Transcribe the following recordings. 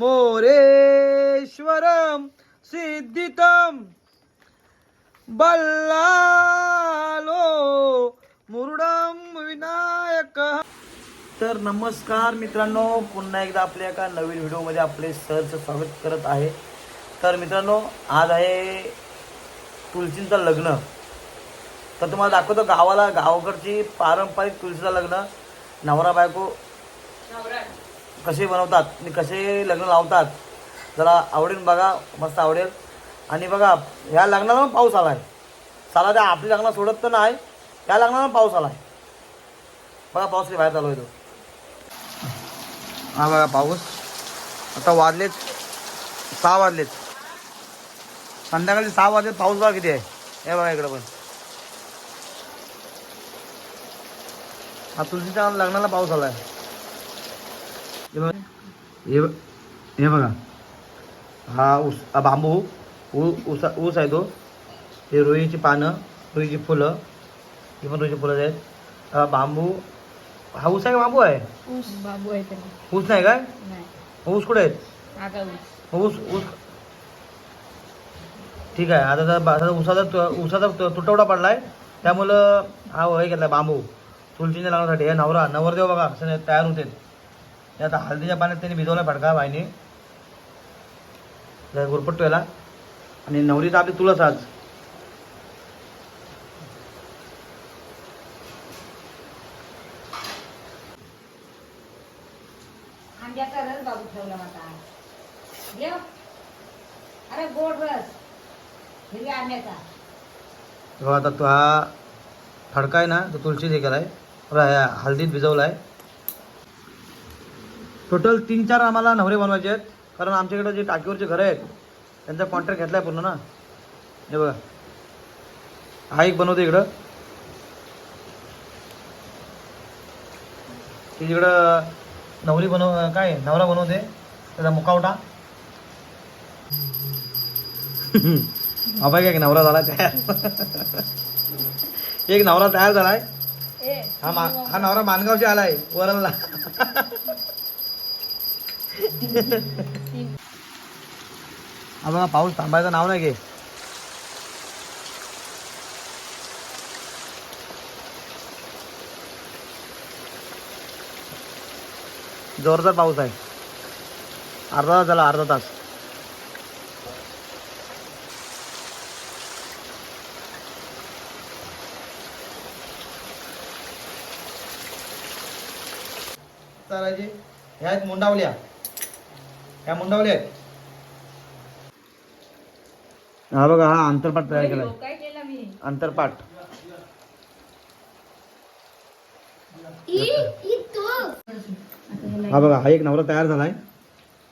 मोरेश्वरम सिद्धितम। बल्लालो मुरुडम विनायक। तर नमस्कार मित्रांनो पुन्हा एकदा आपल्या एका नवीन व्हिडिओमध्ये आपले सरचं स्वागत करत आहे. तर मित्रांनो आज आहे तुलसींचं लग्न. तर तुम्हाला दाखवतो गावाला गावाकडची पारंपरिक तुलसीचं लग्न. नवरा बायको. कसे बनवतात आणि कसे लग्न लावतात जरा आवडेल बघा मस्त आवडेल. आणि बघा ह्या लग्नाला पण पाऊस आला आहे साला त्या आपली लग्न सोडत तर नाही या लग्नाला पाऊस आला आहे बघा पाऊस बाहेर चालू आहे तो. हा बघा पाऊस. आता वाजलेत सहा वाजलेत. संध्याकाळी सहा वाजलेत पाऊस बघा किती आहे. हे बघा इकडं पण. हा तुलसीच्या लग्नाला पाऊस आला आहे हे हे बघा. हा ऊस हा बांबू ऊ ऊस ऊस आहे तो. हे रोईची पानं रोईची फुलं ही पण रोईची फुलं आहेत. हा बांबू हा ऊस आहे का बांबू आहे? ऊस. बाबू आहे ऊस नाही काय? नाही. ऊस कुठे आहेत? ऊस. ऊस ठीक आहे आता जर बा- आता ऊसाचा तु- ऊसाचा तु- तुटवडा पडलाय. त्यामुळं हा हे घेतला बांबू. तुलसीच्या लावण्यासाठी. हे नवरा नवरदेव बघा तयार होते. आता हळदीच्या पाण्यात त्यांनी भिजवला फडका बाईने. गुरपट्टू याला. आणि नवरी तर आपली तुळस आज. आंब्याचा रस बाबू ठेवला होता. जेव अरे गोड रस. हिरव्या आंब्याचा. तेव्हा आता तो हा फडका आहे ना तो हे केलाय. बरं, ह्या हळदीत भिजवला आहे टोटल तीन चार आम्हाला नवरे बनवायचे आहेत. कारण आमच्याकडे जे टाकीवरचे घरं आहेत त्यांचा कॉन्ट्रॅक्ट घेतलाय पूर्ण ना. हे बघा. हा एक बनवते इकडं. ती तिकडं नवरी बनव काय नवरा बनवते. त्याचा मुकावटा. अभय काय नवरा झाला तयार. एक नवरा तयार झालाय. हा मा हा नवरा मानगावशी आलाय वरणला बघा पाऊस थांबायचं नाव नाही घे. जोरदार पाऊस आहे. अर्धा तास झाला अर्धा तास. चालायची ह्या आहेत मुंडावल्या. ह्या मुंडावल्या आहेत? हा बघा हा अंतरपाठ तयार केलाय. काय केलं मी? अंतरपाठ. हा बघा हा एक नवरा तयार झालाय.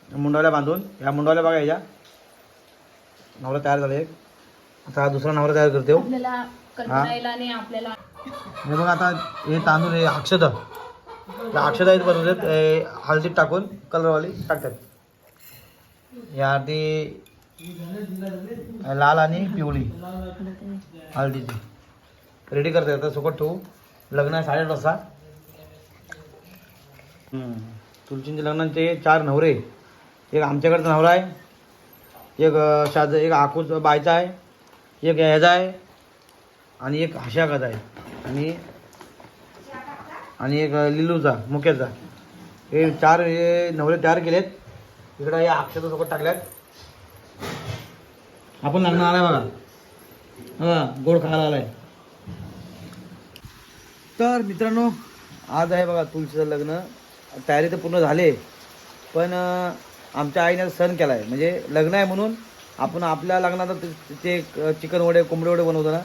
मुंडावल्या बांधून. ह्या मुंडावल्या बघा ह्याच्या नवरा तयार झाला एक. आता हा दुसरा नवरा तयार करते हो. आपल्याला कल्पनायला आणि आपल्याला हे बघा आता हे तांदूळ हे अक्षता. अक्षता आहेत बनवतात हे हळदीत टाकून कलरवाली टाकतात. या अर्धी लाल आणि पिवळी. हळदीची. रेडी करता येतं सोबत ठेवू. लग्न आहे साडेआठ वाजता. हम्म. लग्नांचे चार नवरे. एक आमच्याकडचा नवरा आहे. एक शाज एक आकूच बायचा आहे. एक ह्याचा आहे. आणि एक हशाकाचा आहे. आणि आणि एक लिलूचा मुक्याचा. हे चार हे नवरे तयार केलेत. इकडं या अक्षता सोबत टाकल्यात. आपण लग्न आलाय बघा. हा गोड खायला आलाय. तर मित्रांनो आज आहे बघा तुळशीचं लग्न. तयारी तर पूर्ण झाले पण आमच्या आईने सण केला आहे म्हणजे लग्न आहे म्हणून आपण आपल्या लग्नात ते- ते चिकन वडे कोंबडे वडे बनवतो ना.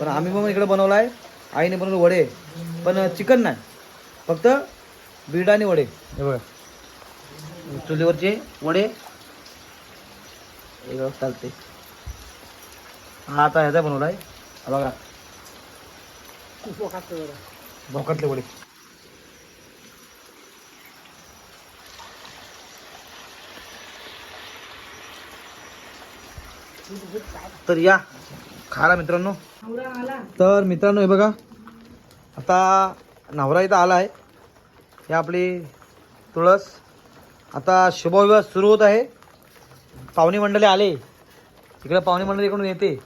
पण आम्ही पण इकडे बनवला आहे आईने बनवलं वडे. पण चिकन नाही. फक्त बिर्डाणी वडे. हे बघा. चुलीवरचे वडे. एक चालते हा आता ह्याचा बनवला आहे बघा. भोकातले वडे. तर या. खाला मित्रांनो. तर मित्रांनो हे बघा. आता नवरा इथं आला आहे हे आपली तुळस. आता शुभविवाह सुरू होत आहे. पाहुणे मंडळी आले. इकडे पाहुणे मंडळी इकडून येते.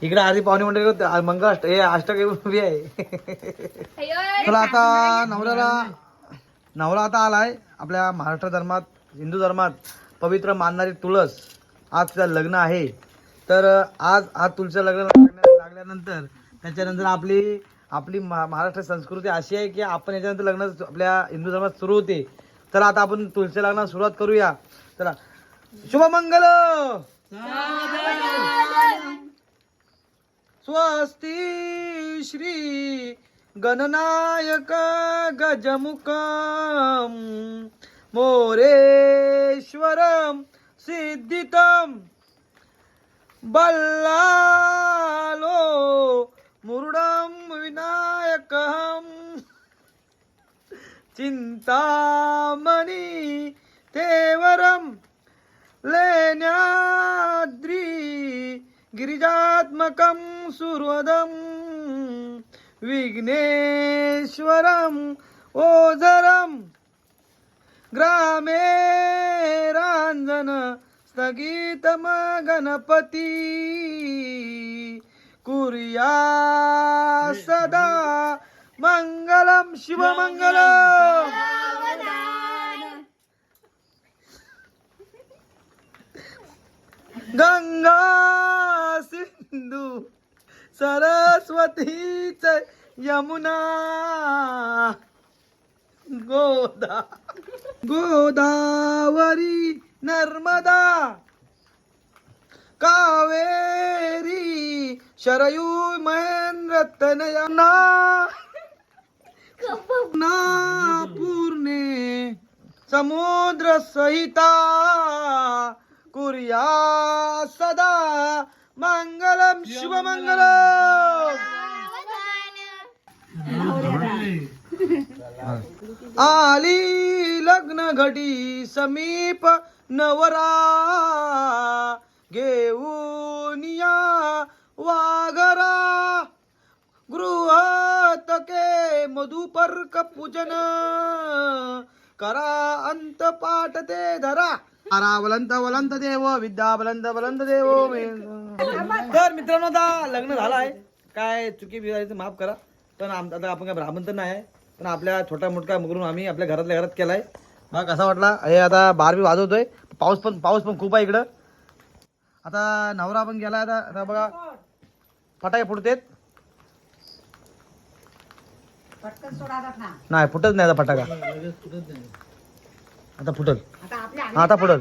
इकडे आधी पाहुणे मंडळी इकडं मंगळ अष्ट हे अष्टक उभी आहे. चला आता नवऱ्याला नवरा आता आलाय. आपल्या महाराष्ट्र धर्मात हिंदू धर्मात पवित्र मानणारी तुळस. आज तिचं लग्न आहे. तर आज आज तुळचं लग्न लागल्या- लागल्यानंतर त्याच्यानंतर आपली आपली महा- महाराष्ट्र संस्कृती अशी आहे की आपण याच्यानंतर लग्न आपल्या हिंदू धर्मात सुरू होते. चला आता आपण तुलसी लग्नाला सुरुवात करूया. चला. शुभमंगल! स्वस्ती श्री गणनायक गजमुखम मोरेश्वरम सिद्धितम बल्लालो मुरुडम विनायकहम चिंतामणी तेवरम लेण्याद्री गिरिजात्मकं सुहृदं विघ्नेश्वरम् ओझरं ग्रामे राञ्जन स्थगितम गणपती कुर्या सदा मङ्ग शिवमङ्गलम् गंगा सिंधू सरस्वतीच यमुना. गोदा गोदावरी नर्मदा. कावेरी शरयू महेंद्र तनयना. ना पूर्णे समुद्र सहिता कुर्या सदा मंगलम शुभमंगलम आली लग्न घडी समीप नवरा घेऊन या वागरा गृहतके मधुपर्क पूजन करा अंत पाठ ते धरा. अरा वलंत वलंत देव विद्या बलंत बलंत देव. तर मित्रांनो आता लग्न झालं आहे काय चुकी बिचारीचं माफ करा. पण आम आता आपण काय ब्राह्मण तर नाही पण आपल्या छोटा मोठा करून आम्ही आपल्या घरातल्या घरात केलाय. मग कसा वाटला? हे आता बारबी वाजवतोय. पाऊस पण पाऊस पण खूप आहे इकडं. आता नवरा पण गेला आता. आता बघा फटाके फुटतेत पटकन सोडा आता ना नाही फुटत नाही आता फटाका. आता फुटल. आता आपल्या हा, आता फुटल.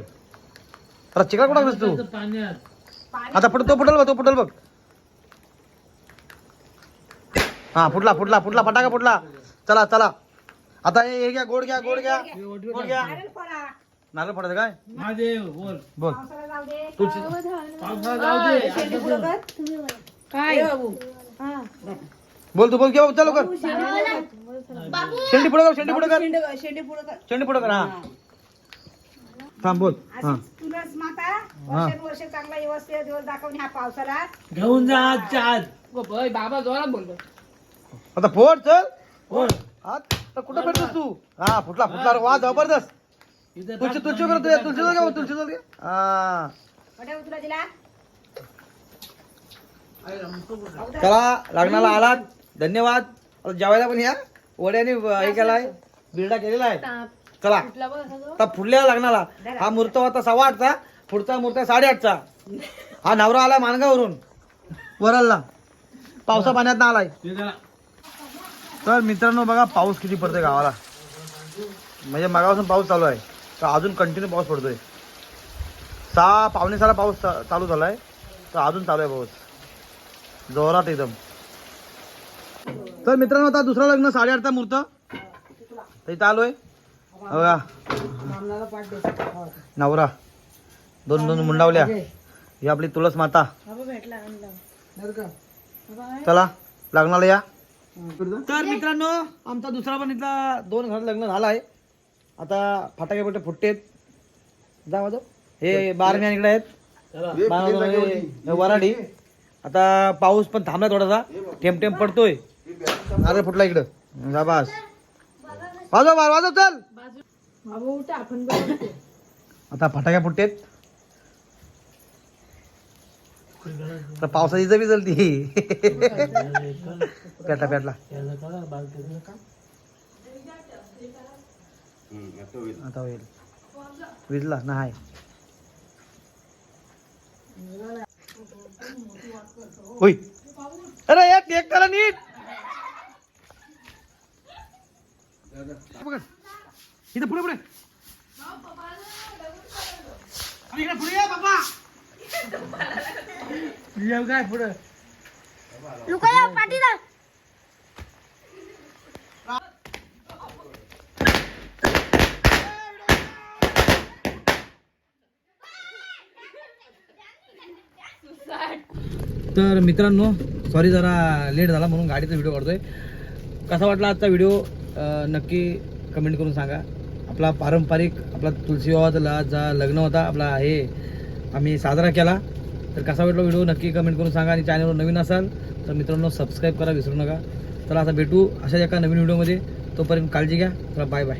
अरे चिकट कुठं बस तू? पाणी आता फुट तो फुटल बघ तो फुटल बघ. हा फुटला फुटला फुटला फटाका फुटला. चला चला. आता हे हे घ्या गोड घ्या गोड घ्या. गोड घ्या. नारळ फोडा. नारळ काय? महादेव बोल. बोल. पावसाला जाऊ दे. तुझी पावसाळा जाऊ दे. शेंडी पुढं कर. ये बाबू. बोल तू बोल घे चल लवकर शेंडी पुढे कर शेंडी पुढे कर. शेंडी- पुढं कर. शेंडी पुढे कर. हा. थांब बोल हा. माता चांगला व्यवस्थित दिवस पावसाला. घेऊन जा आजच्या आज. आता फोड चल. तर कुठं भेटतोस तू? हा फुटला फुटला. वा जबरदस्त. तुळशी तुळशी तुझ्या तुळशी हा. मोठ्या तुला. दिला चला लग्नाला आलात. धन्यवाद. आता जेवायला पण या. वड्याने हे केलाय. बिरडा केलेला आहे. चला. आता पुढल्या लग्नाला हा. मुहूर्त होता सव्वा आठचा. पुढचा मुहूर्त आहे साडेआठचा. हा नवरा आला मानगावरून वरलला पावसा पाण्यात आलाय. इथे तर मित्रांनो बघा पाऊस किती पडतोय गावाला. म्हणजे मगापासून पाऊस चालू आहे. तर अजून कंटिन्यू पाऊस पडतोय. सहा पावणे सहाला पाऊस चा- चालू झालाय. तर अजून चालू आहे पाऊस. जोरात एकदम. तर मित्रांनो आता दुसरं लग्न साडेआठचा मुहूर्त. तर इथं आलोय. बघा. नवरा. दोन दोन मुंडावल्या. ही आपली तुळस माता. चला लग्नाला या. तर मित्रांनो आमचा दुसरा पण इथला दोन घर लग्न झाला आहे. आता फटाके बिटे फुटतेत. जा वाजव हे बारम्या इकडे आहेत. वराडी. आता पाऊस पण थांबला थोडासा. टेम थेंब पडतोय. अरे फुटला इकडं. जा बास वाजव बार वाजव चल. आता फटाक्या फुटतेत. तर पावसाची जबी चलती पेटला पेटला. आता होईल. विजला नाही होय. अरे एक करा नीट. इथं पुढे पुढे. अरे इकडे पुढे ये बाबा येऊ काय पुढं? तर मित्रांनो सॉरी जरा लेट झाला म्हणून गाडीचा व्हिडिओ काढतोय. कसा वाटला आजचा व्हिडिओ नक्की कमेंट करून सांगा. आपला पारंपरिक आपला तुलसी जा लग्न होता आपला हे आम्ही साजरा केला. तर कसा वाटला व्हिडिओ नक्की कमेंट करून सांगा. आणि चॅनलवर नवीन असाल तर मित्रांनो सबस्क्राईब करा विसरू नका. तर आता भेटू अशा एका नवीन व्हिडिओमध्ये तोपर्यंत काळजी घ्या. तर बाय बाय